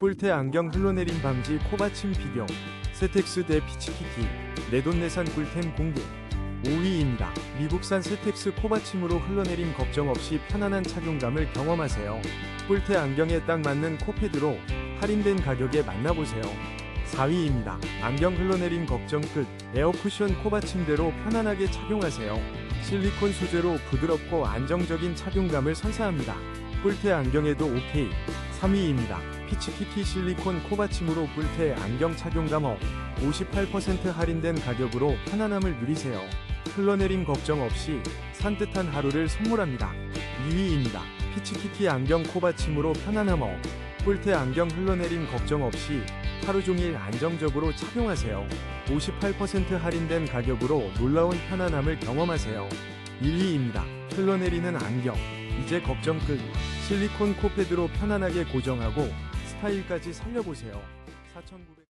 뿔테 안경 흘러내림 방지 코받침 비교 세텍스 대 피치키티 내돈내산 꿀템 공개 5위입니다. 미국산 세텍스 코받침으로 흘러내림 걱정 없이 편안한 착용감을 경험하세요. 뿔테 안경에 딱 맞는 코패드로 할인된 가격에 만나보세요. 4위입니다. 안경 흘러내림 걱정 끝 에어쿠션 코받침대로 편안하게 착용하세요. 실리콘 소재로 부드럽고 안정적인 착용감을 선사합니다. 뿔테 안경에도 OK. 3위입니다. 피치키티 실리콘 코받침으로 뿔테 안경 착용감 업 58% 할인된 가격으로 편안함을 누리세요. 흘러내림 걱정 없이 산뜻한 하루를 선물합니다. 2위입니다. 피치키티 안경 코받침으로 편안함 업 뿔테 안경 흘러내림 걱정 없이 하루 종일 안정적으로 착용하세요. 58% 할인된 가격으로 놀라운 편안함을 경험하세요. 1위입니다. 흘러내리는 안경. 이제 걱정 끝. 실리콘 코패드로 편안하게 고정하고 스타일까지 살려보세요. 4,900